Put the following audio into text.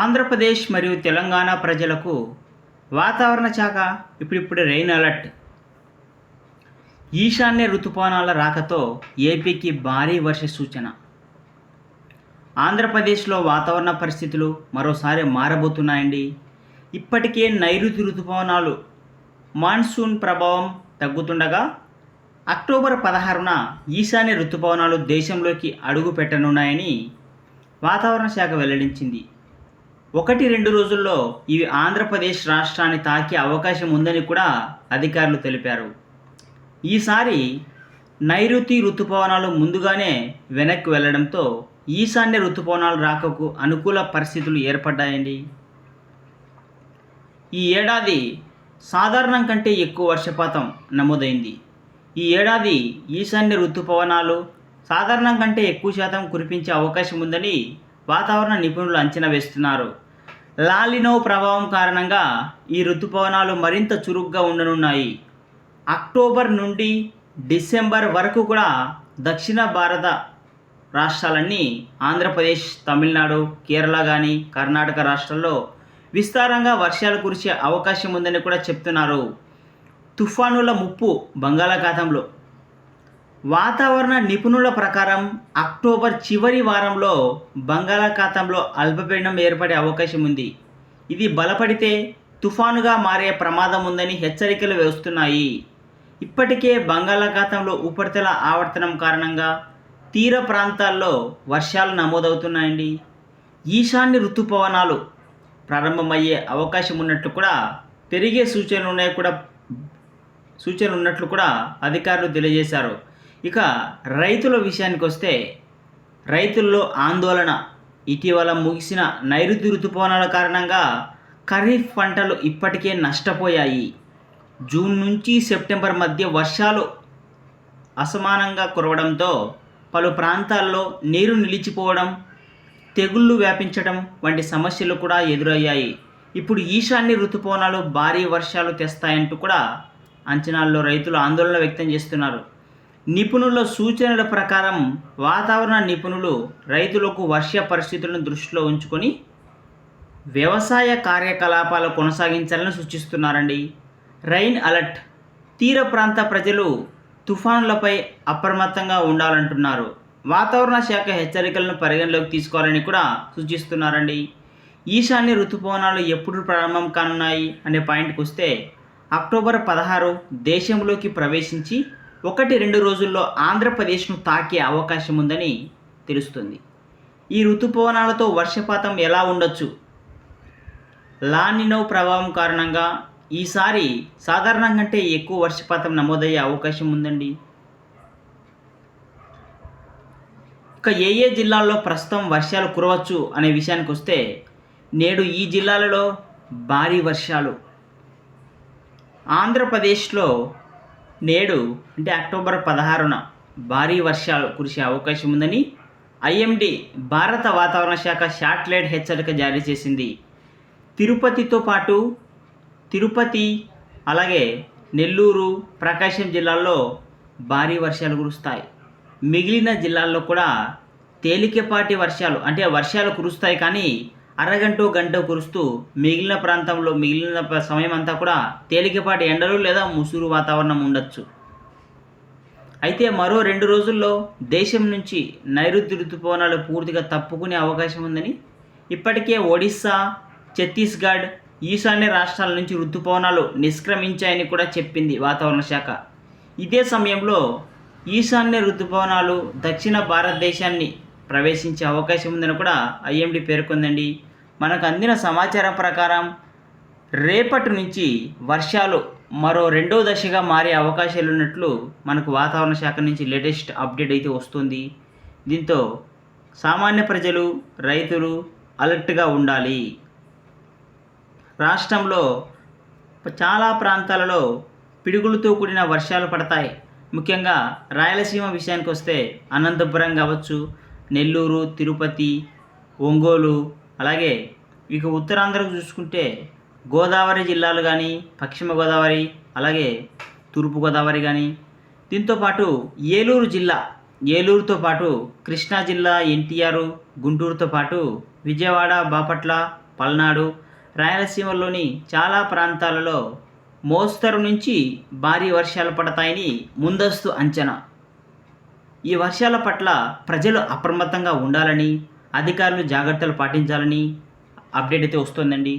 ఆంధ్రప్రదేశ్ మరియు తెలంగాణ ప్రజలకు వాతావరణ శాఖ ఇప్పుడిప్పుడు రెయిన్ అలర్ట్ ఈశాన్య ఋతుపవనాల రాకతో ఏపీకి భారీ వర్ష సూచన. ఆంధ్రప్రదేశ్లో వాతావరణ పరిస్థితులు మరోసారి మారబోతున్నాయండి. ఇప్పటికే నైరుతి ఋతుపవనాలు. మాన్సూన్ ప్రభావం తగ్గుతుండగా అక్టోబర్ పదహారున ఈశాన్య ఋతుపవనాలు దేశంలోకి అడుగు పెట్టనున్నాయని వాతావరణ శాఖ వెల్లడించింది. ఒకటి రెండు రోజుల్లో ఇవి ఆంధ్రప్రదేశ్ రాష్ట్రాన్ని తాకే అవకాశం ఉందని కూడా అధికారులు తెలిపారు. ఈసారి నైరుతి ఋతుపవనాలు ముందుగానే వెనక్కి వెళ్ళడంతో ఈశాన్య ఋతుపవనాలు రాకకు అనుకూల పరిస్థితులు ఏర్పడ్డాయండి. ఈ ఏడాది సాధారణం కంటే ఎక్కువ వర్షపాతం నమోదైంది. ఈ ఏడాది ఈశాన్య ఋతుపవనాలు సాధారణం కంటే ఎక్కువ శాతం కురిపించే అవకాశం ఉందని వాతావరణ నిపుణులు అంచనా వేస్తున్నారు. లాలినో ప్రభావం కారణంగా ఈ ఋతుపవనాలు మరింత చురుగ్గా ఉండనున్నాయి. అక్టోబర్ నుండి డిసెంబర్ వరకు కూడా దక్షిణ భారత రాష్ట్రాలన్నీ ఆంధ్రప్రదేశ్ తమిళనాడు కేరళ కానీ కర్ణాటక రాష్ట్రాల్లో విస్తారంగా వర్షాలు కురిసే అవకాశం ఉందని కూడా చెప్తున్నారు. తుఫానుల ముప్పు బంగాళాఖాతంలో వాతావరణ నిపుణుల ప్రకారం అక్టోబర్ చివరి వారంలో బంగాళాఖాతంలో అల్పపీడనం ఏర్పడే అవకాశం ఉంది. ఇది బలపడితే తుఫానుగా మారే ప్రమాదం ఉందని హెచ్చరికలు వేస్తున్నాయి. ఇప్పటికే బంగాళాఖాతంలో ఉపరితల ఆవర్తనం కారణంగా తీర ప్రాంతాల్లో వర్షాలు నమోదవుతున్నాయండి. ఈశాన్య ఋతుపవనాలు ప్రారంభమయ్యే అవకాశం ఉన్నట్లు కూడా పెరిగే సూచనలు ఉన్నాయి కూడా సూచనలు ఉన్నట్లు కూడా అధికారులు తెలియజేశారు. ఇక రైతుల విషయానికి వస్తే రైతుల్లో ఆందోళన. ఇటీవల ముగిసిన నైరుతి ఋతుపవనాల కారణంగా ఖరీఫ్ పంటలు ఇప్పటికే నష్టపోయాయి. జూన్ నుంచి సెప్టెంబర్ మధ్య వర్షాలు అసమానంగా కురవడంతో పలు ప్రాంతాల్లో నీరు నిలిచిపోవడం తెగుళ్ళు వ్యాపించడం వంటి సమస్యలు కూడా ఎదురయ్యాయి. ఇప్పుడు ఈశాన్య ఋతుపవనాలు భారీ వర్షాలు తెస్తాయంటూ కూడా అంచనాల్లో రైతులు ఆందోళన వ్యక్తం చేస్తున్నారు. నిపుణుల సూచనల ప్రకారం వాతావరణ నిపుణులు రైతులకు వర్ష పరిస్థితులను దృష్టిలో ఉంచుకొని వ్యవసాయ కార్యకలాపాలు కొనసాగించాలని సూచిస్తున్నారండి. రైన్ అలర్ట్ తీర ప్రాంత ప్రజలు తుఫానులపై అప్రమత్తంగా ఉండాలంటున్నారు. వాతావరణ శాఖ హెచ్చరికలను పరిగణలోకి తీసుకోవాలని కూడా సూచిస్తున్నారండి. ఈశాన్య ఋతుపవనాలు ఎప్పుడు ప్రారంభం కానున్నాయి అనే పాయింట్కి వస్తే అక్టోబర్ పదహారు దేశంలోకి ప్రవేశించి ఒకటి రెండు రోజుల్లో ఆంధ్రప్రదేశ్ను తాకే అవకాశం ఉందని తెలుస్తుంది. ఈ ఋతుపవనాలతో వర్షపాతం ఎలా ఉండొచ్చు? లానినో ప్రభావం కారణంగా ఈసారి సాధారణం కంటే ఎక్కువ వర్షపాతం నమోదయ్యే అవకాశం ఉందండి. ఇక ఏ ఏ జిల్లాల్లో ప్రస్తుతం వర్షాలు కురవచ్చు అనే విషయానికి వస్తే నేడు ఈ జిల్లాలలో భారీ వర్షాలు. ఆంధ్రప్రదేశ్లో నేడు అంటే అక్టోబర్ పదహారున భారీ వర్షాలు కురిసే అవకాశం ఉందని ఐఎండి భారత వాతావరణ శాఖ శాటిలైట్ హెచ్చరిక జారీ చేసింది. తిరుపతితో పాటు తిరుపతి అలాగే నెల్లూరు ప్రకాశం జిల్లాల్లో భారీ వర్షాలు కురుస్తాయి. మిగిలిన జిల్లాల్లో కూడా తేలికపాటి వర్షాలు అంటే వర్షాలు కురుస్తాయి కానీ అరగంట గంట కురుస్తూ మిగిలిన ప్రాంతంలో మిగిలిన సమయం అంతా కూడా తేలికపాటి ఎండలు లేదా ముసురు వాతావరణం ఉండొచ్చు. అయితే మరో రెండు రోజుల్లో దేశం నుంచి నైరుతి ఋతుపవనాలు పూర్తిగా తప్పుకునే అవకాశం ఉందని ఇప్పటికే ఒడిస్సా ఛత్తీస్గఢ్ ఈశాన్య రాష్ట్రాల నుంచి ఋతుపవనాలు నిష్క్రమించాయని కూడా చెప్పింది వాతావరణ శాఖ. ఇదే సమయంలో ఈశాన్య ఋతుపవనాలు దక్షిణ భారతదేశాన్ని ప్రవేశించే అవకాశం ఉందని కూడా ఐఎండి పేర్కొందండి. మనకు అందిన సమాచారం ప్రకారం రేపటి నుంచి వర్షాలు మరో రెండో దశగా మారే అవకాశాలు ఉన్నట్లు మనకు వాతావరణ శాఖ నుంచి లేటెస్ట్ అప్డేట్ అయితే వస్తుంది. దీంతో సామాన్య ప్రజలు రైతులు అలర్ట్గా ఉండాలి. రాష్ట్రంలో చాలా ప్రాంతాలలో పిడుగులతో కూడిన వర్షాలు పడతాయి. ముఖ్యంగా రాయలసీమ విషయానికి వస్తే అనంతపురం కావచ్చు నెల్లూరు తిరుపతి ఒంగోలు అలాగే ఇక ఉత్తరాంధ్రకు చూసుకుంటే గోదావరి జిల్లాలు కానీ పశ్చిమ గోదావరి అలాగే తూర్పు గోదావరి కానీ దీంతోపాటు ఏలూరు జిల్లా ఏలూరుతో పాటు కృష్ణా జిల్లా ఎన్టీఆర్ గుంటూరుతో పాటు విజయవాడ బాపట్ల పల్నాడు రాయలసీమలోని చాలా ప్రాంతాలలో మోస్తరు నుంచి భారీ వర్షాలు పడతాయని ముందస్తు అంచనా. ఈ వర్షాల పట్ల ప్రజలు అప్రమత్తంగా ఉండాలని అధికారులు జాగ్రత్తలు పాటించాలని అప్డేట్ అయితే వస్తుందండి.